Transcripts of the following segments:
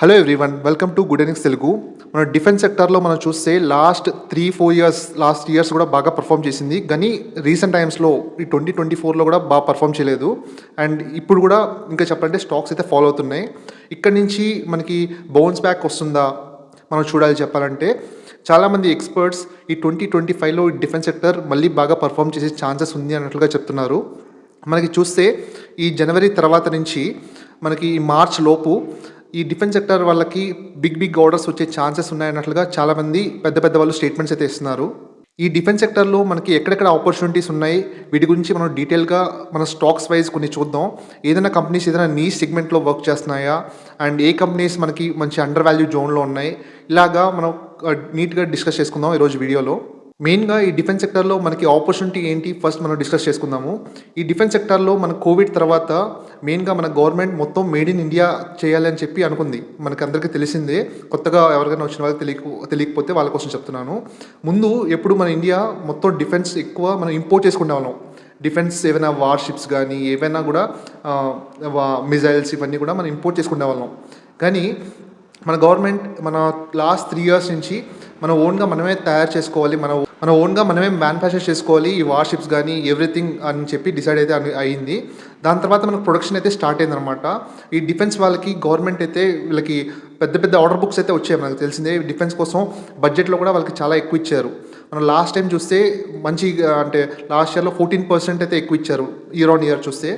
Hello everyone welcome to good earnings Telugu మన defence సెక్టర్లో మనం చూస్తే last three four years last years కూడా బాగా పర్ఫామ్ చేసింది. కానీ రీసెంట్ టైమ్స్లో ఈ ట్వంటీ ట్వంటీ ఫోర్లో కూడా బాగా పర్ఫామ్ చేయలేదు. అండ్ ఇప్పుడు కూడా ఇంకా చెప్పాలంటే స్టాక్స్ అయితే ఫాలో అవుతున్నాయి. ఇక్కడ నుంచి మనకి బౌన్స్ బ్యాక్ వస్తుందా? మనం చూడాలి చెప్పాలంటే. చాలామంది ఎక్స్పర్ట్స్ ఈ ట్వంటీ ట్వంటీ ఫైవ్లో డిఫెన్స్ సెక్టర్ మళ్ళీ బాగా పర్ఫామ్ చేసే ఛాన్సెస్ ఉంది అన్నట్లుగా చెప్తున్నారు. మనకి చూస్తే ఈ జనవరి తర్వాత నుంచి మనకి ఈ మార్చ్ లోపు ఈ డిఫెన్స్ సెక్టర్ వాళ్ళకి బిగ్ బిగ్ ఆర్డర్స్ వచ్చే ఛాన్సెస్ ఉన్నాయన్నట్లుగా చాలామంది పెద్ద పెద్ద వాళ్ళు స్టేట్మెంట్స్ అయితే ఇస్తున్నారు. ఈ డిఫెన్స్ సెక్టర్లో మనకి ఎక్కడెక్కడ ఆపర్చునిటీస్ ఉన్నాయి? వీటి గురించి మనం డీటెయిల్గా మన స్టాక్స్ వైజ్ కొన్ని చూద్దాం. ఏదైనా కంపెనీస్ ఏదైనా నీ సెగ్మెంట్లో వర్క్ చేస్తున్నాయా? అండ్ ఏ కంపెనీస్ మనకి మంచి అండర్ వాల్యూ జోన్లో ఉన్నాయి? ఇలాగా మనం నీట్గా డిస్కస్ చేసుకుందాం ఈరోజు వీడియోలో. మెయిన్గా ఈ డిఫెన్స్ సెక్టర్లో మనకి ఆపర్చునిటీ ఏంటి? ఫస్ట్ మనం డిస్కస్ చేసుకుందాము. ఈ డిఫెన్స్ సెక్టర్లో మన కోవిడ్ తర్వాత మెయిన్గా మన గవర్నమెంట్ మొత్తం మేడ్ ఇన్ ఇండియా చేయాలని చెప్పి అనుకుంది. మనకి అందరికీ తెలిసిందే. కొత్తగా ఎవరికైనా వచ్చిన వాళ్ళకి తెలియక తెలియకపోతే వాళ్ళ కోసం చెప్తున్నాను. ముందు ఎప్పుడు మన ఇండియా మొత్తం డిఫెన్స్ ఎక్కువ మనం ఇంపోర్ట్ చేసుకునే వాళ్ళం. డిఫెన్స్ ఏవైనా వార్షిప్స్ కానీ ఏవైనా కూడా మిజైల్స్ ఇవన్నీ కూడా మనం ఇంపోర్ట్ చేసుకునే వాళ్ళం. కానీ మన గవర్నమెంట్ మన లాస్ట్ త్రీ ఇయర్స్ నుంచి మన ఓన్గా మనమే తయారు చేసుకోవాలి. మన మన ఓన్గా మనమే మ్యానుఫ్యాక్చర్ చేసుకోవాలి ఈ వార్షిప్స్ కానీ ఎవ్రీథింగ్ అని చెప్పి డిసైడ్ అయితే అయింది. దాని తర్వాత మనకు ప్రొడక్షన్ అయితే స్టార్ట్ అయిందనమాట ఈ డిఫెన్స్ వాళ్ళకి గవర్నమెంట్ అయితే వీళ్ళకి పెద్ద పెద్ద ఆర్డర్ బుక్స్ అయితే వచ్చాయి మనకు తెలిసిందే. డిఫెన్స్ కోసం బడ్జెట్లో కూడా వాళ్ళకి చాలా ఎక్కువ ఇచ్చారు. మనం లాస్ట్ టైం చూస్తే మంచి అంటే లాస్ట్ ఇయర్లో ఫోర్టీన్ పర్సెంట్ అయితే ఎక్కువ ఇచ్చారు ఇయర్ ఆన్ ఇయర్ చూస్తే.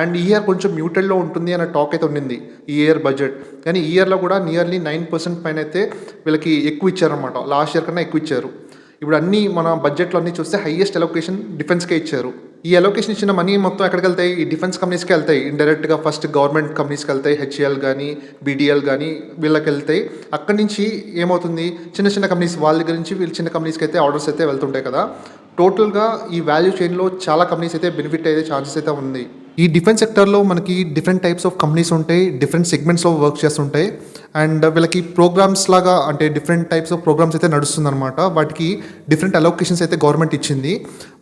అండ్ ఈ ఇయర్ కొంచెం మ్యూటెడ్లో ఉంటుంది అనే టాక్ అయితే ఉండింది ఈ ఇయర్ బడ్జెట్ కానీ ఈ ఇయర్లో కూడా నియర్లీ నైన్ పర్సెంట్ పైన అయితే వీళ్ళకి ఎక్కువ ఇచ్చారనమాట లాస్ట్ ఇయర్ కన్నా ఎక్కువ ఇచ్చారు. ఇప్పుడు అన్ని మన బడ్జెట్లో అన్ని చూస్తే హైయెస్ట్ ఎలొకేషన్ డిఫెన్స్కే ఇచ్చారు. ఈ అలొకేషన్ ఇచ్చిన మనీ మొత్తం ఎక్కడికి వెళ్తాయి ఈ డిఫెన్స్ కంపెనీస్కి వెళ్తాయి. ఇండైరెక్ట్గా ఫస్ట్ గవర్నమెంట్ కంపెనీస్కి వెళ్తాయి. హెచ్ఎల్ కానీ బీడీఎల్ కానీ వీళ్ళకి వెళ్తాయి. అక్కడి నుంచి ఏమవుతుంది? చిన్న చిన్న కంపెనీస్ వాళ్ళ దగ్గర నుంచి వీళ్ళు చిన్న కంపెనీస్కి అయితే ఆర్డర్స్ అయితే వెళ్తుంటాయి కదా. టోటల్గా ఈ వాల్యూ చైన్లో చాలా కంపెనీస్ అయితే బెనిఫిట్ అయ్యే ఛాన్సెస్ అయితే ఉంది. ఈ డిఫెన్స్ సెక్టర్లో మనకి డిఫరెంట్ టైప్స్ ఆఫ్ కంపెనీస్ ఉంటాయి. డిఫరెంట్ సెగ్మెంట్స్లో వర్క్ చేస్తుంటాయి. అండ్ వీళ్ళకి ప్రోగ్రామ్స్ లాగా అంటే డిఫరెంట్ టైప్స్ ఆఫ్ ప్రోగ్రామ్స్ అయితే నడుస్తుందన్నమాట. వాటికి డిఫరెంట్ అలొకేషన్స్ అయితే గవర్నమెంట్ ఇచ్చింది.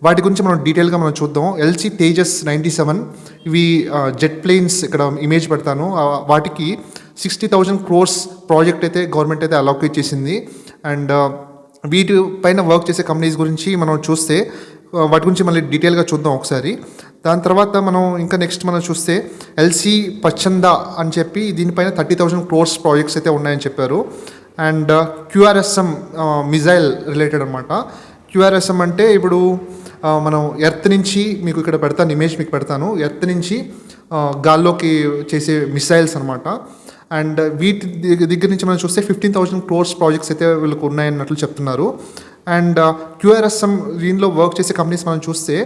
వాటి గురించి మనం డీటెయిల్గా మనం చూద్దాం. LC Tejas ninety seven. ఇవి జెట్ ప్లేన్స్ ఇక్కడ ఇమేజ్ పెడతాను. వాటికి సిక్స్టీ థౌజండ్ క్రోర్స్ ప్రాజెక్ట్ అయితే గవర్నమెంట్ అయితే అలొకేట్ చేసింది. అండ్ వీటి పైన వర్క్ చేసే కంపెనీస్ గురించి మనం చూస్తే వాటి గురించి మళ్ళీ డీటెయిల్గా చూద్దాం ఒకసారి. దాని తర్వాత మనం ఇంకా నెక్స్ట్ మనం చూస్తే ఎల్సీ పచ్చంద అని చెప్పి దీనిపైన థర్టీ థౌజండ్ క్రోర్స్ ప్రాజెక్ట్స్ అయితే ఉన్నాయని చెప్పారు. అండ్ క్యూఆర్ఎస్ఎం మిజైల్ రిలేటెడ్ అనమాట క్యూఆర్ఎస్ఎం అంటే ఇప్పుడు uh, మనం ఎర్త్ నుంచి మీకు ఇక్కడ పెడతాను ఇమేజ్ మీకు పెడతాను. ఎర్త్ నుంచి uh, గాల్లోకి చేసే మిసైల్స్ అనమాట అండ్ వీటి దగ్గర నుంచి మనం చూస్తే ఫిఫ్టీన్ థౌసండ్ క్రోర్స్ ప్రాజెక్ట్స్ అయితే వీళ్ళకి ఉన్నాయన్నట్లు చెప్తున్నారు. అండ్ uh, క్యూఆర్ఎస్ఎం దీనిలో వర్క్ చేసే కంపెనీస్ మనం చూస్తే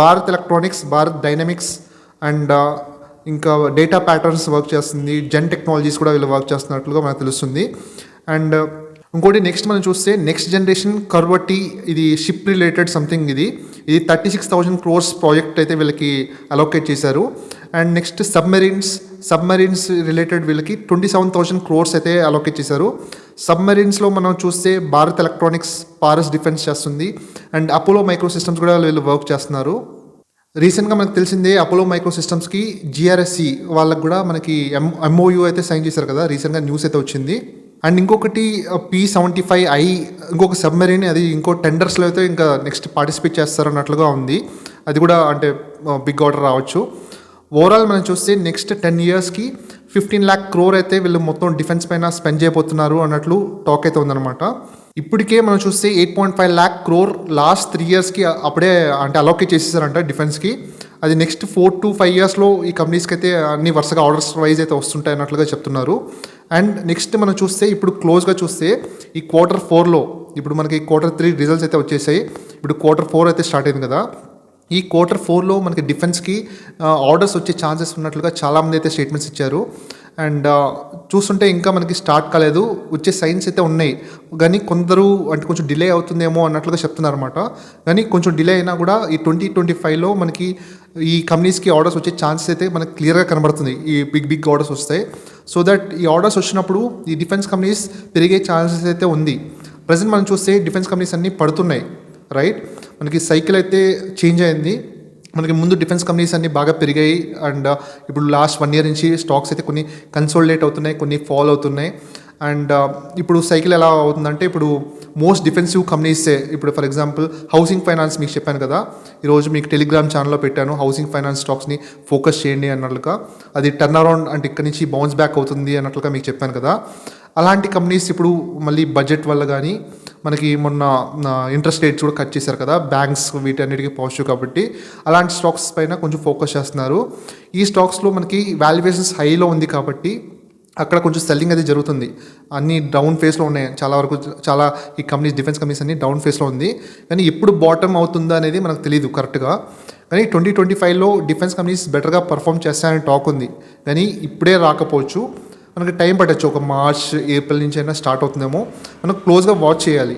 Bharat Electronics Bharat Dynamics and uh, ఇంకా డేటా ప్యాటర్న్స్ వర్క్ చేస్తుంది. జెన్ టెక్నాలజీస్ కూడా వీళ్ళు వర్క్ చేస్తున్నట్లుగా మనకు తెలుస్తుంది. అండ్ uh, ఇంకోటి నెక్స్ట్ మనం చూస్తే నెక్స్ట్ జనరేషన్ కర్వటి ఇది షిప్ రిలేటెడ్ సంథింగ్ ఇది. ఇది thirty six thousand crores project అయితే వీళ్ళకి అలోకేట్ చేశారు. And next submarines submarines related వీళ్ళకి ట్వంటీ సెవెన్ థౌసండ్ క్రోర్స్ అయితే అలోకేట్ చేశారు. సబ్మెరీన్స్లో మనం చూస్తే భారత్ ఎలక్ట్రానిక్స్ పారస్ డిఫెన్స్ చేస్తుంది. అండ్ అపోలో మైక్రో సిస్టమ్స్ కూడా వీళ్ళు వర్క్ చేస్తున్నారు. రీసెంట్గా మనకు తెలిసిందే అపోలో మైక్రో సిస్టమ్స్కి జిఆర్ఎస్సి వాళ్ళకు కూడా మనకి ఎం ఎంఓయూ అయితే సైన్ చేశారు కదా రీసెంట్గా న్యూస్ అయితే వచ్చింది. అండ్ ఇంకొకటి పీ సెవెంటీ ఫైవ్ ఐ ఇంకొక సబ్మెరీన్ అది ఇంకో టెండర్స్లో అయితే ఇంకా నెక్స్ట్ పార్టిసిపేట్ చేస్తారన్నట్లుగా ఉంది. అది కూడా అంటే బిగ్ ఆర్డర్ రావచ్చు. ఓవరాల్ మనం చూస్తే నెక్స్ట్ టెన్ ఇయర్స్కి ఫిఫ్టీన్ ల్యాక్ క్రోర్ అయితే వీళ్ళు మొత్తం డిఫెన్స్ పైన స్పెండ్ చేయబోతున్నారు అన్నట్లు టాక్ అయితే ఉందన్నమాట. ఇప్పటికే మనం చూస్తే eight point five lakh crore last three ఇయర్స్కి అప్పుడే అంటే అలోకేట్ చేసేసారంట డిఫెన్స్కి. అది నెక్స్ట్ ఫోర్ టు ఫైవ్ ఇయర్స్లో ఈ కంపెనీస్కి అయితే అన్ని వరుసగా ఆర్డర్స్ వైజ్ అయితే వస్తుంటాయి అన్నట్లుగా చెప్తున్నారు. అండ్ నెక్స్ట్ మనం చూస్తే ఇప్పుడు క్లోజ్గా చూస్తే ఈ క్వార్టర్ ఫోర్లో ఇప్పుడు మనకి క్వార్టర్ త్రీ రిజల్ట్స్ అయితే వచ్చేసాయి. ఇప్పుడు క్వార్టర్ ఫోర్ అయితే స్టార్ట్ అయింది కదా. ఈ క్వార్టర్ ఫోర్లో మనకి డిఫెన్స్కి ఆర్డర్స్ వచ్చే ఛాన్సెస్ ఉన్నట్లుగా చాలామంది అయితే స్టేట్మెంట్స్ ఇచ్చారు. అండ్ చూస్తుంటే ఇంకా మనకి స్టార్ట్ కాలేదు. వచ్చే సైన్స్ అయితే ఉన్నాయి. కానీ కొందరు అంటే కొంచెం డిలే అవుతుందేమో అన్నట్లుగా చెప్తున్నారు అనమాట కానీ కొంచెం డిలే అయినా కూడా ఈ ట్వంటీ ట్వంటీ ఫైవ్లో మనకి ఈ కంపెనీస్కి ఆర్డర్స్ వచ్చే ఛాన్సెస్ అయితే మనకి క్లియర్గా కనబడుతుంది. ఈ బిగ్ బిగ్ ఆర్డర్స్ వస్తాయి. సో దట్ ఈ ఆర్డర్స్ వచ్చినప్పుడు ఈ డిఫెన్స్ కంపెనీస్ పెరిగే ఛాన్సెస్ అయితే ఉంది. ప్రజెంట్ మనం చూస్తే డిఫెన్స్ కంపెనీస్ అన్నీ పడుతున్నాయి. రైట్ మనకి సైకిల్ అయితే చేంజ్ అయింది. మనకి ముందు డిఫెన్స్ కంపెనీస్ అన్ని బాగా పెరిగాయి. అండ్ uh, ఇప్పుడు లాస్ట్ వన్ ఇయర్ నుంచి స్టాక్స్ అయితే కొన్ని కన్సోలిడేట్ అవుతున్నాయి కొన్ని ఫాల్ అవుతున్నాయి. అండ్ uh, ఇప్పుడు సైకిల్ ఎలా అవుతుందంటే ఇప్పుడు మోస్ట్ డిఫెన్సివ్ కంపెనీసే ఇప్పుడు ఫర్ ఎగ్జాంపుల్ హౌసింగ్ ఫైనాన్స్ మీకు చెప్పాను కదా. ఈరోజు మీకు టెలిగ్రామ్ ఛానల్లో పెట్టాను హౌసింగ్ ఫైనాన్స్ స్టాక్స్ని ఫోకస్ చేయండి అన్నట్లుగా. అది టర్న్ అరౌండ్ అంటే ఇక్కడ నుంచి బౌన్స్ బ్యాక్ అవుతుంది అన్నట్లుగా మీకు చెప్పాను కదా. అలాంటి కంపెనీస్ ఇప్పుడు మళ్ళీ బడ్జెట్ వల్ల కానీ మనకి మొన్న ఇంట్రెస్ట్ రేట్స్ కూడా కట్ చేశారు కదా బ్యాంక్స్ వీటన్నిటికీ పాజిటివ్ కాబట్టి అలాంటి స్టాక్స్ పైన కొంచెం ఫోకస్ చేస్తున్నారు. ఈ స్టాక్స్లో మనకి వాల్యుయేషన్స్ హైలో ఉంది కాబట్టి అక్కడ కొంచెం సెల్లింగ్ అది జరుగుతుంది. అన్ని డౌన్ ఫేస్లో ఉన్నాయి. చాలా వరకు చాలా ఈ కంపెనీస్ డిఫెన్స్ కంపెనీస్ అన్ని డౌన్ ఫేస్లో ఉంది. కానీ ఎప్పుడు బాటమ్ అవుతుందా అనేది మనకు తెలియదు కరెక్ట్గా కానీ ట్వంటీ ట్వంటీ ఫైవ్లో డిఫెన్స్ కంపెనీస్ బెటర్గా పర్ఫామ్ చేస్తాయని టాక్ ఉంది. కానీ ఇప్పుడే రాకపోవచ్చు. మనకి టైం పట్టచ్చు. ఒక మార్చ్ ఏప్రిల్ నుంచి అయినా స్టార్ట్ అవుతుందేమో. మనం క్లోజ్గా వాచ్ చేయాలి.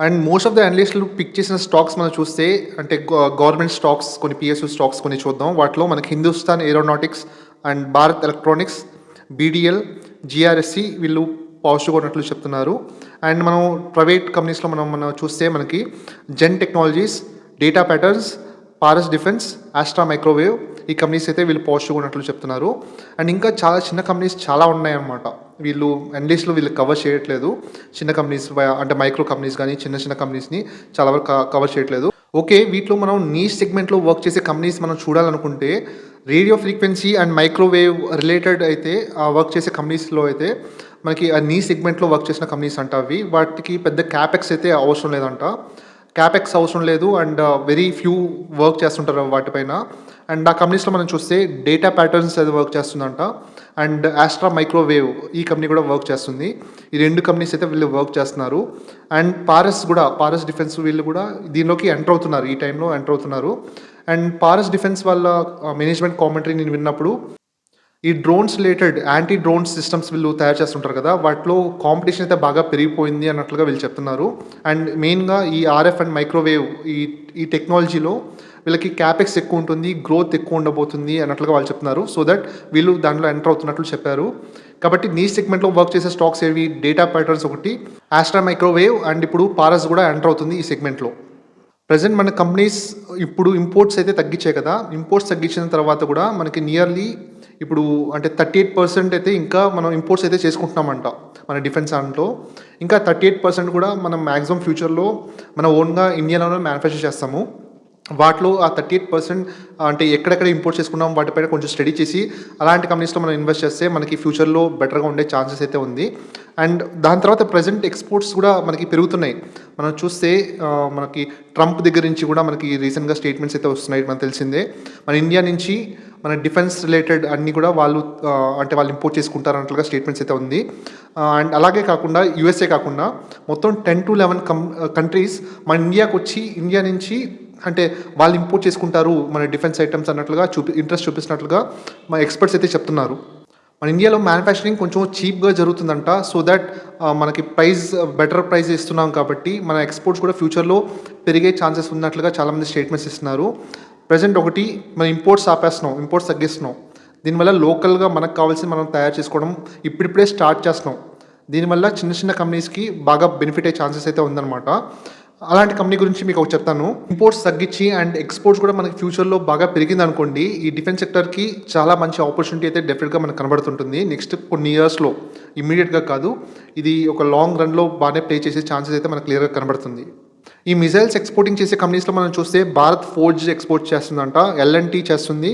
అండ్ మోస్ట్ ఆఫ్ ద అనలిస్టులు పిక్ చేసిన స్టాక్స్ మనం చూస్తే అంటే గవర్నమెంట్ స్టాక్స్ కొన్ని పిఎస్యూ స్టాక్స్ కొన్ని చూద్దాం. వాటిలో మనకి Hindustan Aeronautics and Bharat Electronics BDL GRSC వీళ్ళు పాజిటివ్గా ఉన్నట్లు చెప్తున్నారు. అండ్ మనం ప్రైవేట్ కంపెనీస్లో మనం మనం చూస్తే మనకి Zen Technologies Data Patterns Paras Defence Astra Microwave ఈ కంపెనీస్ అయితే వీళ్ళు పాజిటివ్గా ఉన్నట్లు చెప్తున్నారు. అండ్ ఇంకా చాలా చిన్న కంపెనీస్ చాలా ఉన్నాయన్నమాట. వీళ్ళు అనలిస్టులు వీళ్ళు కవర్ చేయట్లేదు. చిన్న కంపెనీస్ అంటే మైక్రో కంపెనీస్ కానీ చిన్న చిన్న కంపెనీస్ని చాలా వరకు కవర్ చేయట్లేదు. ఓకే వీటిలో మనం నీ సెగ్మెంట్లో వర్క్ చేసే కంపెనీస్ మనం చూడాలనుకుంటే radio frequency and microwave related అయితే ఆ వర్క్ చేసే కంపెనీస్లో అయితే మనకి ఆ నీ సెగ్మెంట్లో వర్క్ చేసిన కంపెనీస్ అంట అవి. వాటికి పెద్ద క్యాపెక్స్ అయితే అవసరం లేదంట. క్యాపెక్స్ అవసరం లేదు. అండ్ వెరీ ఫ్యూ వర్క్ చేస్తుంటారు వాటిపైన అండ్ ఆ కంపెనీస్లో మనం చూస్తే డేటా ప్యాటర్న్స్ అది వర్క్ చేస్తుందంట. అండ్ ఆస్ట్రా మైక్రోవేవ్ ఈ కంపెనీ కూడా వర్క్ చేస్తుంది. ఈ రెండు కంపెనీస్ అయితే వీళ్ళు వర్క్ చేస్తున్నారు. అండ్ పారస్ కూడా పారస్ డిఫెన్స్ వీళ్ళు కూడా దీనిలోకి ఎంటర్ అవుతున్నారు. ఈ టైంలో ఎంటర్ అవుతున్నారు. అండ్ పారస్ డిఫెన్స్ వాళ్ళ మేనేజ్మెంట్ కామెంటరీ నేను విన్నప్పుడు ఈ drones related anti drone systems వీళ్ళు తయారు చేస్తుంటారు కదా వాటిలో కాంపిటీషన్ అయితే బాగా పెరిగిపోయింది అన్నట్లుగా వీళ్ళు చెప్తున్నారు. అండ్ మెయిన్గా ఈ ఆర్ఎఫ్ అండ్ మైక్రోవేవ్ ఈ ఈ టెక్నాలజీలో వీళ్ళకి క్యాపెక్స్ ఎక్కువ ఉంటుంది గ్రోత్ ఎక్కువ ఉండబోతుంది అన్నట్లుగా వాళ్ళు చెప్తున్నారు. సో దట్ వీళ్ళు దాంట్లో ఎంటర్ అవుతున్నట్లు చెప్పారు. కాబట్టి నీ సెగ్మెంట్లో వర్క్ చేసే స్టాక్స్ ఏవి? డేటా ప్యాటర్న్స్ ఒకటి ఆస్ట్రా మైక్రోవేవ్ అండ్ ఇప్పుడు పారస్ కూడా ఎంటర్ అవుతుంది ఈ సెగ్మెంట్లో ప్రజెంట్ మన కంపెనీస్ ఇప్పుడు ఇంపోర్ట్స్ అయితే తగ్గించాయి కదా. ఇంపోర్ట్స్ తగ్గించిన తర్వాత కూడా మనకి నియర్లీ ఇప్పుడు అంటే థర్టీ ఎయిట్ పర్సెంట్ అయితే ఇంకా మనం ఇంపోర్ట్స్ అయితే చేసుకుంటున్నామంట మన డిఫెన్స్ దాంట్లో. ఇంకా థర్టీ ఎయిట్ పర్సెంట్ కూడా మనం మ్యాక్సిమం ఫ్యూచర్లో మన ఓన్గా ఇండియాలోనే మ్యానుఫ్యాక్చర్ చేస్తాము. వాటిలో ఆ థర్టీ ఎయిట్ పర్సెంట్ అంటే ఎక్కడెక్కడ ఇంపోర్ట్ చేసుకున్నాం వాటిపైన కొంచెం స్టడీ చేసి అలాంటి కంపెనీస్లో మనం ఇన్వెస్ట్ చేస్తే మనకి ఫ్యూచర్లో బెటర్గా ఉండే ఛాన్సెస్ అయితే ఉంది. అండ్ దాని తర్వాత ప్రజెంట్ ఎక్స్పోర్ట్స్ కూడా మనకి పెరుగుతున్నాయి. మనం చూస్తే మనకి ట్రంప్ దగ్గర నుంచి కూడా మనకి రీసెంట్గా స్టేట్మెంట్స్ అయితే వస్తున్నాయి మనకు తెలిసిందే. మన ఇండియా నుంచి మన డిఫెన్స్ రిలేటెడ్ అన్నీ కూడా వాళ్ళు అంటే వాళ్ళు ఇంపోర్ట్ చేసుకుంటారు అన్నట్లుగా స్టేట్మెంట్స్ అయితే ఉంది. అండ్ అలాగే కాకుండా యూఎస్ఏ కాకుండా మొత్తం ten to eleven come countries మన ఇండియాకి వచ్చి ఇండియా నుంచి అంటే వాళ్ళు ఇంపోర్ట్ చేసుకుంటారు మన డిఫెన్స్ ఐటమ్స్ అన్నట్లుగా చూపి ఇంట్రెస్ట్ చూపిస్తున్నట్లుగా మన ఎక్స్పర్ట్స్ అయితే చెప్తున్నారు. మన ఇండియాలో మ్యానుఫ్యాక్చరింగ్ కొంచెం చీప్గా జరుగుతుందంట సో దట్ మనకి ప్రైస్ బెటర్ ప్రైస్ ఇస్తున్నాం కాబట్టి మన ఎక్స్పోర్ట్స్ కూడా ఫ్యూచర్లో పెరిగే ఛాన్సెస్ ఉన్నట్లుగా చాలామంది స్టేట్మెంట్స్ ఇస్తున్నారు. ప్రజెంట్ ఒకటి మనం ఇంపోర్ట్స్ ఆపేస్తున్నాం ఇంపోర్ట్స్ తగ్గిస్తున్నాం. దీనివల్ల లోకల్గా మనకు కావాల్సి మనం తయారు చేసుకోవడం ఇప్పుడిప్పుడే స్టార్ట్ చేస్తున్నాం. దీనివల్ల చిన్న చిన్న కంపెనీస్కి బాగా బెనిఫిట్ అయ్యే ఛాన్సెస్ అయితే ఉందన్నమాట. అలాంటి కంపెనీ గురించి మీకు ఒకటి చెప్తాను. ఇంపోర్ట్స్ తగ్గించి అండ్ ఎక్స్పోర్ట్స్ కూడా మనకి ఫ్యూచర్లో బాగా పెరిగింది అనుకోండి ఈ డిఫెన్స్ సెక్టర్కి చాలా మంచి ఆపర్చునిటీ అయితే డెఫినెట్గా మనకు కనబడుతుంటుంది. నెక్స్ట్ కొన్ని ఇయర్స్లో ఇమీడియట్గా కాదు ఇది ఒక లాంగ్ రన్లో బాగానే ప్లే చేసే ఛాన్సెస్ అయితే మనకు క్లియర్గా కనబడుతుంది. ఈ మిజైల్స్ ఎక్స్పోర్టింగ్ చేసే కంపెనీస్లో మనం చూస్తే భారత్ ఫోర్జ్ ఎక్స్పోర్ట్ చేస్తుందంట ఎల్ఎన్టీ చేస్తుంది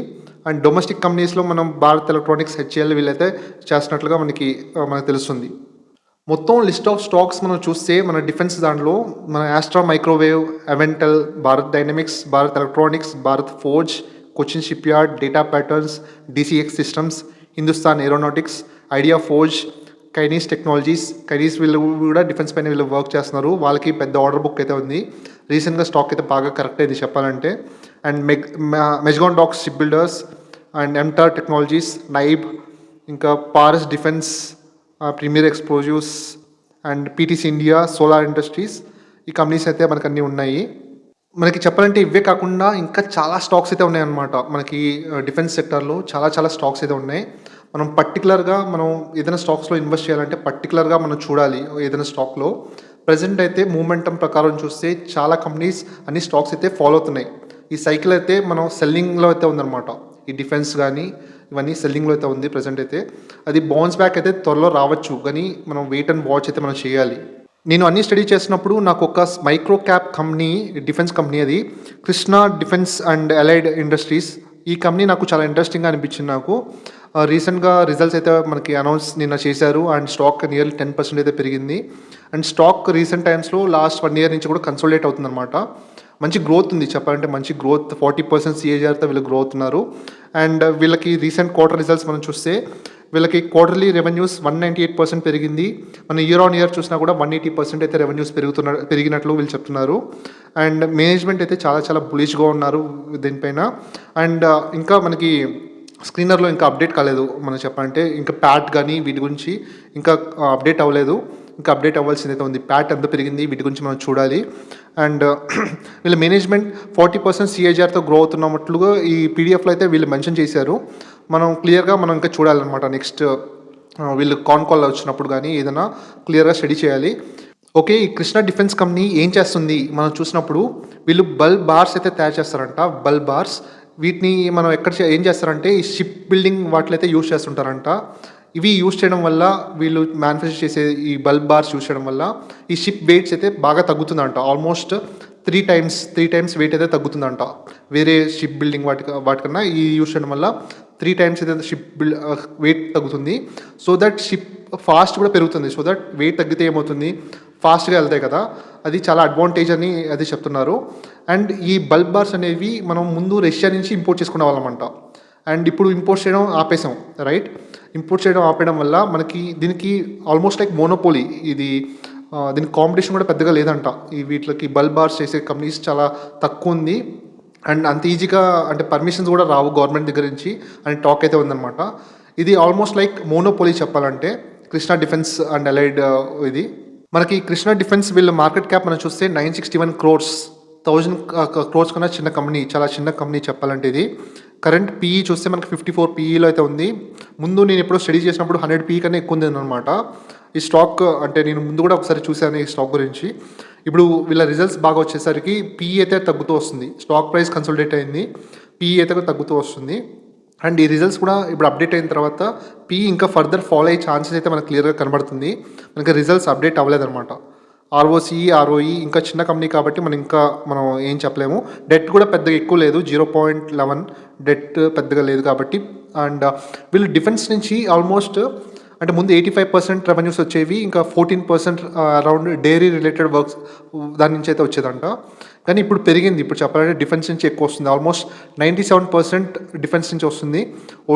అండ్ డొమెస్టిక్ కంపెనీస్లో మనం భారత్ ఎలక్ట్రానిక్స్ హెచ్ఎల్ వీళ్ళైతే చేస్తున్నట్లుగా మనకి మనకు తెలుస్తుంది. మొత్తం లిస్ట్ ఆఫ్ స్టాక్స్ మనం చూస్తే మన డిఫెన్స్ దాంట్లో మన Astra Microwave Avantel Bharat Dynamics Bharat Electronics Bharat Forge Cochin Shipyard Data Patterns DCX Systems Hindustan Aeronautics Idea Forge Kaynes Technologies Kaynes వీళ్ళు కూడా డిఫెన్స్ పైన వీళ్ళు వర్క్ చేస్తున్నారు. వాళ్ళకి పెద్ద ఆర్డర్ బుక్ అయితే ఉంది. రీసెంట్గా స్టాక్ అయితే బాగా కరెక్ట్ అయింది చెప్పాలంటే. And Meg Mazagon Docks Ship Builders and enter Technologies NIBE ఇంకా Paras Defence Premier Explosives and PTC India Solar Industries ఈ కంపెనీస్ అయితే మనకు అన్నీ ఉన్నాయి. మనకి చెప్పాలంటే ఇవే కాకుండా ఇంకా చాలా స్టాక్స్ అయితే ఉన్నాయన్నమాట. మనకి డిఫెన్స్ సెక్టర్లో చాలా చాలా స్టాక్స్ అయితే ఉన్నాయి. మనం పర్టికులర్గా మనం ఏదైనా స్టాక్స్లో ఇన్వెస్ట్ చేయాలంటే పర్టికులర్గా మనం చూడాలి ఏదైనా స్టాక్లో ప్రజెంట్ అయితే మూమెంటం ప్రకారం చూస్తే చాలా కంపెనీస్ అన్ని స్టాక్స్ అయితే ఫాలో అవుతున్నాయి. ఈ సైకిల్ అయితే మనం సెల్లింగ్లో అయితే ఉందన్నమాట. ఈ డిఫెన్స్ కానీ ఇవన్నీ సెల్లింగ్లో అయితే ఉంది ప్రజెంట్ అయితే. అది బౌన్స్ బ్యాక్ అయితే త్వరలో రావచ్చు. కానీ మనం వెయిట్ అండ్ వాచ్ అయితే మనం చేయాలి. నేను అన్ని స్టడీ చేసినప్పుడు నాకు ఒక micro cap company defence company అది. Krishna Defence and Allied Industries ఈ కంపెనీ నాకు చాలా ఇంట్రెస్టింగ్గా అనిపించింది నాకు. రీసెంట్గా రిజల్ట్స్ అయితే మనకి అనౌన్స్ నిన్న చేశారు and stock nearly ten percent అయితే పెరిగింది. అండ్ స్టాక్ రీసెంట్ టైమ్స్లో లాస్ట్ వన్ ఇయర్ నుంచి కూడా కన్సోలిడేట్ అవుతుందన్నమాట. మంచి గ్రోత్ ఉంది. చెప్పాలంటే మంచి గ్రోత్ ఫార్టీ పర్సెంట్ సిఏజీఆర్తో వీళ్ళు గ్రోత్ ఉన్నారు. అండ్ uh, వీళ్ళకి రీసెంట్ క్వార్టర్ రిజల్ట్స్ మనం చూస్తే వీళ్ళకి quarterly revenues one ninety eight percent పెరిగింది. మన ఇయర్ ఆన్ ఇయర్ చూసినా కూడా వన్ ఎయిటీ పర్సెంట్ అయితే రెవెన్యూస్ పెరుగుతున్న పెరిగినట్లు వీళ్ళు చెప్తున్నారు. అండ్ మేనేజ్మెంట్ అయితే చాలా చాలా బులిష్గా ఉన్నారు దీనిపైన. అండ్ uh, ఇంకా మనకి స్క్రీనర్లో ఇంకా అప్డేట్ కాలేదు. మనం చెప్పాలంటే ఇంకా ప్యాట్ కానీ వీటి గురించి ఇంకా uh, అప్డేట్ అవ్వలేదు. ఇంకా అప్డేట్ అవ్వాల్సింది అయితే ఉంది. ప్యాట్ ఎంత పెరిగింది. వీటి గురించి మనం చూడాలి. అండ్ వీళ్ళ మేనేజ్మెంట్ ఫార్టీ పర్సెంట్ సిఏజీఆర్తో గ్రో అవుతున్నట్లుగా ఈ పీడిఎఫ్లో అయితే వీళ్ళు మెన్షన్ చేశారు. మనం క్లియర్గా మనం ఇంకా చూడాలన్నమాట. నెక్స్ట్ వీళ్ళు కాన్ కాల్ వచ్చినప్పుడు కానీ ఏదైనా క్లియర్గా స్టడీ చేయాలి. ఓకే ఈ కృష్ణ డిఫెన్స్ కంపెనీ ఏం చేస్తుంది? మనం చూసినప్పుడు వీళ్ళు బల్ బార్స్ అయితే తయారు చేస్తారంట. బల్ బార్స్ వీటిని మనం ఎక్కడ చే- ఏం చేస్తారంటే ఈ షిప్ బిల్డింగ్ వాటిలో అయితే యూజ్ చేస్తుంటారంట. ఇవి యూస్ చేయడం వల్ల వీళ్ళు మ్యానుఫ్యాక్చర్ చేసే ఈ బల్బ్ బార్స్ యూస్ చేయడం వల్ల ఈ షిప్ వెయిట్స్ అయితే బాగా తగ్గుతుందంట. Almost three times three times weight అయితే తగ్గుతుందంట. వేరే షిప్ బిల్డింగ్ వాటి వాటికన్నా ఈ యూజ్ చేయడం వల్ల త్రీ టైమ్స్ అయితే షిప్ బిల్ వెయిట్ తగ్గుతుంది. సో దట్ షిప్ ఫాస్ట్ కూడా పెరుగుతుంది. సో దట్ వెయిట్ తగ్గితే ఏమవుతుంది? ఫాస్ట్గా వెళ్తాయి కదా. అది చాలా అడ్వాంటేజ్ అని అది చెప్తున్నారు. అండ్ ఈ బల్బ్ బార్స్ అనేవి మనం ముందు రష్యా నుంచి ఇంపోర్ట్ చేసుకునే వాళ్ళమంట. అండ్ ఇప్పుడు ఇంపోర్ట్ చేయడం ఆపేసాం రైట్ ఇంపోర్ట్ చేయడం ఆపేయడం వల్ల మనకి దీనికి ఆల్మోస్ట్ లైక్ మోనోపోలీ ఇది దీనికి కాంపిటీషన్ కూడా పెద్దగా లేదంట. ఈ వీటికి బల్బ్ బార్స్ చేసే కంపెనీస్ చాలా తక్కువ ఉంది. అండ్ అంత ఈజీగా అంటే పర్మిషన్స్ కూడా రావు గవర్నమెంట్ దగ్గర నుంచి అని టాక్ అయితే ఉందన్నమాట. ఇది ఆల్మోస్ట్ లైక్ మోనోపోలీ చెప్పాలంటే కృష్ణా డిఫెన్స్ అండ్ అలైడ్ ఇది. మనకి కృష్ణా డిఫెన్స్ వీళ్ళ మార్కెట్ క్యాప్ మనం చూస్తే nine sixty one crores thousand crores కన్నా చిన్న కంపెనీ చాలా చిన్న కంపెనీ చెప్పాలంటే ఇది. కరెంట్ పీఈ చూస్తే మనకి ఫిఫ్టీ ఫోర్ పీఈలో అయితే ఉంది. ముందు నేను ఎప్పుడో స్టడీ చేసినప్పుడు హండ్రెడ్ పీఈ కన్నా ఎక్కువ ఉంది అనమాట ఈ స్టాక్ అంటే నేను ముందు కూడా ఒకసారి చూశాను ఈ స్టాక్ గురించి. ఇప్పుడు వీళ్ళ రిజల్ట్స్ బాగా వచ్చేసరికి పీఈ అయితే తగ్గుతూ వస్తుంది. స్టాక్ ప్రైస్ కన్సల్టేట్ అయింది. పీఈ అయితే తగ్గుతూ వస్తుంది. అండ్ ఈ రిజల్ట్స్ కూడా ఇప్పుడు అప్డేట్ అయిన తర్వాత పీ ఇంకా ఫర్దర్ ఫాలో అయ్యే ఛాన్సెస్ అయితే మనకు క్లియర్గా కనబడుతుంది. మనకి రిజల్ట్స్ అప్డేట్ అవ్వలేదన్నమాట. ఆర్ఓసీ ఆర్ఓఈ ఇంకా చిన్న కంపెనీ కాబట్టి మనం ఇంకా మనం ఏం చెప్పలేము. డెట్ కూడా పెద్దగా ఎక్కువ లేదు. జీరో పాయింట్ లెవెన్ డెట్ పెద్దగా లేదు కాబట్టి. అండ్ uh, వీళ్ళు డిఫెన్స్ నుంచి ఆల్మోస్ట్ అంటే ముందు ఎయిటీ ఫైవ్ పర్సెంట్ రెవెన్యూస్ వచ్చేవి ఇంకా fourteen percent around dairy related works దాని నుంచి అయితే వచ్చేదంట. కానీ ఇప్పుడు పెరిగింది. ఇప్పుడు చెప్పాలంటే డిఫెన్స్ నుంచి ఎక్కువ వస్తుంది. Almost ninety seven percent defence నుంచి వస్తుంది.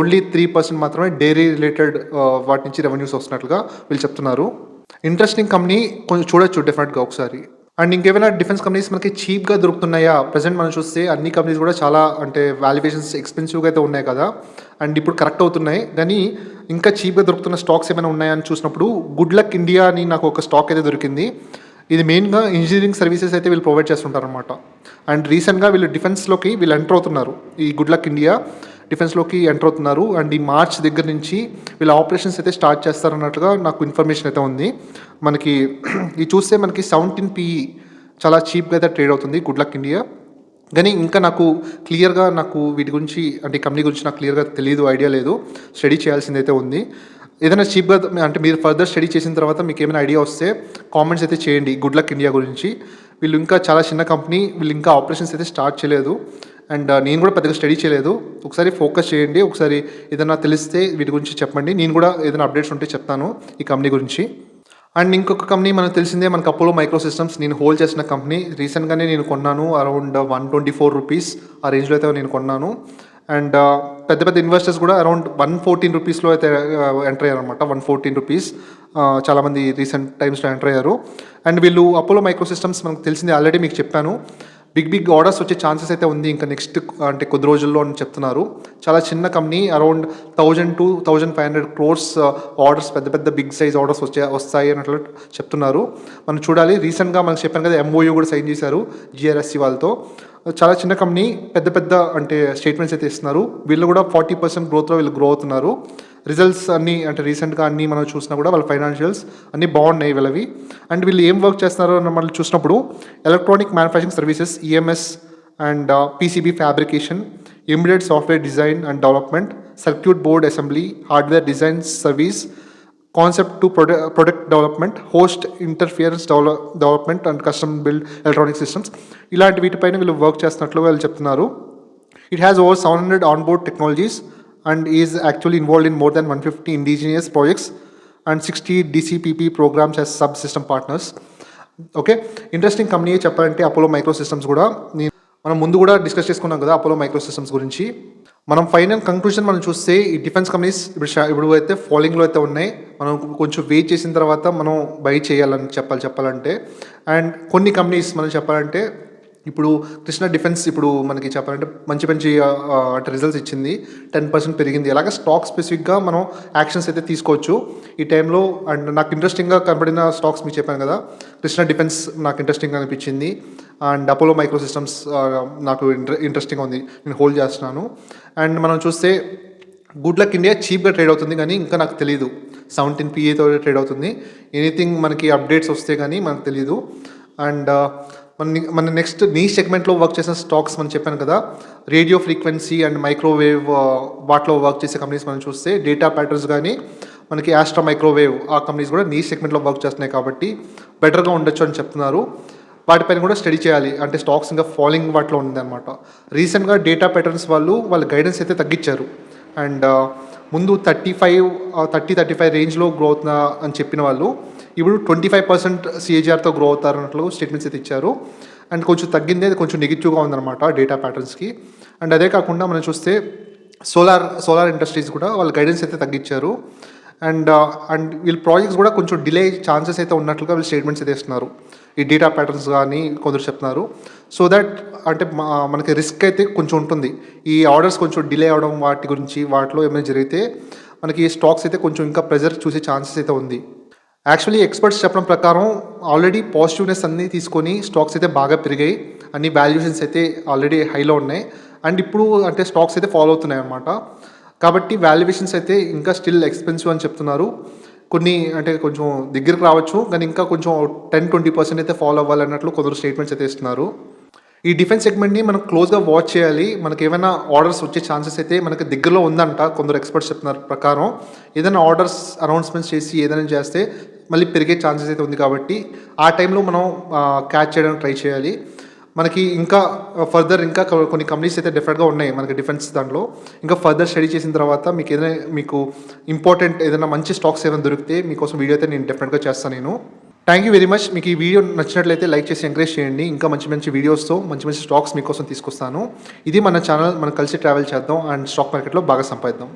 ఓన్లీ త్రీ పర్సెంట్ మాత్రమే డైరీ రిలేటెడ్ uh, వాటి నుంచి రెవెన్యూస్ వస్తున్నట్లుగా వీళ్ళు చెప్తున్నారు. ఇంట్రెస్టింగ్ కంపెనీ కొంచెం చూడొచ్చు డెఫినెట్గా ఒకసారి. అండ్ ఇంకేమైనా డిఫెన్స్ కంపెనీస్ మనకి చీప్గా దొరుకుతున్నాయా? ప్రజెంట్ మనం చూస్తే అన్ని కంపెనీస్ కూడా చాలా అంటే వాల్యుయేషన్స్ ఎక్స్పెన్సివ్గా అయితే ఉన్నాయి కదా. అండ్ ఇప్పుడు కరెక్ట్ అవుతున్నాయి. కానీ ఇంకా చీప్గా దొరుకుతున్న స్టాక్స్ ఏమైనా ఉన్నాయా అని చూసినప్పుడు గుడ్ లక్ ఇండియా అని నాకు ఒక స్టాక్ అయితే దొరికింది. ఇది మెయిన్గా ఇంజనీరింగ్ సర్వీసెస్ అయితే వీళ్ళు ప్రొవైడ్ చేస్తుంటారు అనమాట అండ్ రీసెంట్గా వీళ్ళు డిఫెన్స్లోకి వీళ్ళు ఎంటర్ అవుతున్నారు. ఈ గుడ్ లక్ ఇండియా డిఫెన్స్లోకి ఎంటర్ అవుతున్నారు. అండ్ ఈ మార్చ్ దగ్గర నుంచి వీళ్ళ ఆపరేషన్స్ అయితే స్టార్ట్ చేస్తారన్నట్టుగా నాకు ఇన్ఫర్మేషన్ అయితే ఉంది. మనకి ఇది చూస్తే మనకి సెవెంటీన్ పిఈ చాలా చీప్గా అయితే ట్రేడ్ అవుతుంది. Good luck India. కానీ ఇంకా నాకు క్లియర్గా నాకు వీటి గురించి అంటే కంపెనీ గురించి నాకు క్లియర్గా తెలియదు ఐడియా లేదు. స్టడీ చేయాల్సిందైతే ఉంది. ఏదైనా చీప్గా అంటే మీరు ఫర్దర్ స్టడీ చేసిన తర్వాత మీకు ఏమైనా ఐడియా వస్తే కామెంట్స్ అయితే చేయండి. గుడ్ లక్ ఇండియా గురించి. వీళ్ళు ఇంకా చాలా చిన్న కంపెనీ వీళ్ళు ఇంకా ఆపరేషన్స్ అయితే స్టార్ట్ చేయలేదు. అండ్ నేను కూడా పెద్దగా స్టడీ చేయలేదు. ఒకసారి ఫోకస్ చేయండి. ఒకసారి ఏదైనా తెలిస్తే వీటి గురించి చెప్పండి. నేను కూడా ఏదైనా అప్డేట్స్ ఉంటే చెప్తాను ఈ కంపెనీ గురించి. అండ్ ఇంకొక కంపెనీ మనకు తెలిసిందే మనకు అపోలో మైక్రో సిస్టమ్స్ నేను హోల్డ్ చేసిన కంపెనీ. రీసెంట్గానే నేను కొన్నాను. Around one twenty four rupees ఆ రేంజ్లో అయితే నేను కొన్నాను. అండ్ పెద్ద పెద్ద ఇన్వెస్టర్స్ కూడా అరౌండ్ వన్ ఫోర్టీన్ రూపీస్లో అయితే ఎంటర్ అయ్యారు అనమాట వన్ ఫోర్టీన్ రూపీస్ చాలామంది రీసెంట్ టైమ్స్లో ఎంటర్ అయ్యారు. అండ్ వీళ్ళు అపోలో మైక్రో సిస్టమ్స్ మనకు తెలిసింది. ఆల్రెడీ మీకు చెప్పాను. బిగ్ బిగ్ ఆర్డర్స్ వచ్చే ఛాన్సెస్ అయితే ఉంది ఇంకా నెక్స్ట్ అంటే కొద్ది రోజుల్లో అని చెప్తున్నారు. చాలా చిన్న company around thousand to thousand five hundred crores orders పెద్ద పెద్ద బిగ్ సైజ్ ఆర్డర్స్ వచ్చే వస్తాయి అన్నట్లు చెప్తున్నారు. మనం చూడాలి. రీసెంట్గా మనకు చెప్పాను కదా ఎంఓయూ కూడా సైన్ చేశారు జిఆర్ఎస్సి వాళ్ళతో చాలా చిన్న కంపెనీ పెద్ద పెద్ద అంటే స్టేట్మెంట్స్ అయితే ఇస్తున్నారు. వీళ్ళు కూడా ఫార్టీ పర్సెంట్ గ్రోత్లో వీళ్ళు గ్రో అవుతున్నారు. రిజల్ట్స్ అన్నీ అంటే రీసెంట్గా అన్నీ మనం చూసినా కూడా వాళ్ళ ఫైనాన్షియల్స్ అన్నీ బాగున్నాయి వీళ్ళవి. అండ్ వీళ్ళు ఏం వర్క్ చేస్తున్నారో అని మనం చూసినప్పుడు electronic manufacturing services EMS and PCB fabrication immediate software design and development circuit board assembly hardware design service concept to product, product development host interference develop, development and custom build electronic systems ఇలాంటి వీటిపైన వీళ్ళు work చేస్తున్నట్లు వాళ్ళు చెప్తున్నారు. It has over seven hundred on board technologies and is actually involved in more than one fifty indigenous projects and sixty DCPP programmes as sub system partners okay interesting company చెప్పాలంటే Apollo micro systems కూడా. నేను మనం ముందు కూడా discuss చేసుకున్నాం కదా Apollo micro systems గురించి. మనం ఫైనల్ కంక్లూషన్ మనం చూస్తే ఈ డిఫెన్స్ కంపెనీస్ ఇప్పుడు ఇప్పుడు అయితే ఫాలోయింగ్లో అయితే ఉన్నాయి. మనం కొంచెం వెయిట్ చేసిన తర్వాత మనం బై చేయాలని చెప్పాలి చెప్పాలంటే. అండ్ కొన్ని కంపెనీస్ మనం చెప్పాలంటే ఇప్పుడు కృష్ణ డిఫెన్స్ ఇప్పుడు మనకి చెప్పాలంటే మంచి మంచి రిజల్ట్స్ ఇచ్చింది. టెన్ పర్సెంట్ పెరిగింది. అలాగే స్టాక్ స్పెసిఫిక్గా మనం యాక్షన్స్ అయితే తీసుకోవచ్చు. ఈ టైంలో అండ్ నాకు ఇంట్రెస్టింగ్గా కనబడిన స్టాక్స్ మీకు చెప్పాను కదా. కృష్ణ డిఫెన్స్ నాకు ఇంట్రెస్టింగ్గా అనిపించింది. అండ్ అపోలో మైక్రో సిస్టమ్స్ నాకు ఇంట్రె ఇంట్రెస్టింగ్గా ఉంది. నేను హోల్డ్ చేస్తున్నాను. అండ్ మనం చూస్తే గుడ్ లక్ ఇండియా చీప్గా ట్రేడ్ అవుతుంది కానీ ఇంకా నాకు తెలియదు సెవెంటీన్ పిఏతో ట్రేడ్ అవుతుంది. ఎనీథింగ్ మనకి అప్డేట్స్ వస్తే కానీ మనకు తెలియదు అండ్ మన మన నెక్స్ట్ నీ సెగ్మెంట్లో వర్క్ చేసిన స్టాక్స్ మనం చెప్పాను కదా రేడియో ఫ్రీక్వెన్సీ అండ్ మైక్రోవేవ్ వాటిలో వర్క్ చేసే కంపెనీస్ మనం చూస్తే డేటా ప్యాటర్న్స్ కానీ మనకి ఆస్ట్రా మైక్రోవేవ్ ఆ కంపెనీస్ కూడా నీ సెగ్మెంట్లో వర్క్ చేస్తున్నాయి కాబట్టి బెటర్గా ఉండొచ్చు అని చెప్తున్నారు. వాటిపైన కూడా స్టడీ చేయాలి. అంటే స్టాక్స్ ఇంకా ఫాలోయింగ్ వాటిలో ఉందన్నమాట. రీసెంట్గా డేటా ప్యాటర్న్స్ వాళ్ళు వాళ్ళ గైడెన్స్ అయితే తగ్గించారు. అండ్ uh, ముందు thirty five thirty thirty five రేంజ్లో గ్రో అవుతున్నా అని చెప్పిన వాళ్ళు ఇప్పుడు ట్వంటీ ఫైవ్ పర్సెంట్ సిఏజీఆర్తో గ్రో అవుతారు అన్నట్లు స్టేట్మెంట్స్ అయితే ఇచ్చారు. అండ్ కొంచెం తగ్గింది అది కొంచెం నెగిటివ్గా ఉందన్నమాట డేటా ప్యాటర్న్స్కి అండ్ అదే కాకుండా మనం చూస్తే సోలార్ సోలార్ ఇండస్ట్రీస్ కూడా వాళ్ళ గైడెన్స్ అయితే తగ్గించారు. అండ్ అండ్ uh, వీళ్ళ ప్రాజెక్ట్స్ కూడా కొంచెం డిలే ఛాన్సెస్ అయితే ఉన్నట్లుగా వీళ్ళు స్టేట్మెంట్స్ అయితే ఇస్తున్నారు. ఈ డేటా ప్యాటర్న్స్ కానీ కొందరు చెప్తున్నారు. సో దట్ అంటే మనకి రిస్క్ అయితే కొంచెం ఉంటుంది. ఈ ఆర్డర్స్ కొంచెం డిలే అవడం వాటి గురించి వాటిలో ఏమైనా జరిగితే మనకి స్టాక్స్ అయితే కొంచెం ఇంకా ప్రెజర్ చూసే ఛాన్సెస్ అయితే ఉంది. యాక్చువల్లీ ఎక్స్పర్ట్స్ చెప్పడం ప్రకారం ఆల్రెడీ పాజిటివ్నెస్ అన్నీ తీసుకొని స్టాక్స్ అయితే బాగా పెరిగాయి. అన్ని వాల్యుయేషన్స్ అయితే ఆల్రెడీ హైలో ఉన్నాయి. అండ్ ఇప్పుడు అంటే స్టాక్స్ అయితే ఫాలో అవుతున్నాయి అన్నమాట. కాబట్టి వాల్యుయేషన్స్ అయితే ఇంకా స్టిల్ ఎక్స్పెన్సివ్ అని చెప్తున్నారు. కొన్ని అంటే కొంచెం దగ్గరికి రావచ్చు. కానీ ఇంకా కొంచెం టెన్ ట్వంటీ పర్సెంట్ అయితే ఫాలో అవ్వాలన్నట్లు కొందరు స్టేట్మెంట్స్ అయితే ఇస్తున్నారు. ఈ డిఫెన్స్ సెగ్మెంట్ని మనం క్లోజ్గా వాచ్ చేయాలి. మనకి ఏమైనా ఆర్డర్స్ వచ్చే ఛాన్సెస్ అయితే మనకి దగ్గరలో ఉందంట కొందరు ఎక్స్పర్ట్స్ చెప్తున్నారు ప్రకారం. ఏదైనా ఆర్డర్స్ అనౌన్స్మెంట్స్ చేసి ఏదైనా చేస్తే మళ్ళీ పెరిగే ఛాన్సెస్ అయితే ఉంది కాబట్టి ఆ టైంలో మనం క్యాచ్ చేయడానికి ట్రై చేయాలి. మనకి ఇంకా ఫర్దర్ ఇంకా కొన్ని కంపెనీస్ అయితే డిఫరెంట్గా ఉన్నాయి మనకి డిఫెన్స్ దాంట్లో. ఇంకా ఫర్దర్ స్టడీ చేసిన తర్వాత మీకు ఏదైనా మీకు ఇంపార్టెంట్ ఏదైనా మంచి స్టాక్స్ ఏమైనా దొరికితే మీకోసం వీడియో అయితే నేను డిఫరెంట్గా చేస్తాను నేను. థ్యాంక్ యూ వెరీ మచ్ మీకు ఈ వీడియో నచ్చినట్లయితే లైక్ చేసి ఎంకరేజ్ చేయండి. ఇంకా మంచి మంచి వీడియోస్తో మంచి మంచి స్టాక్స్ మీకోసం తీసుకొస్తాను. ఇది మన ఛానల్ మనం కలిసి ట్రావెల్ చేద్దాం అండ్ స్టాక్ మార్కెట్లో బాగా సంపాదిద్దాం.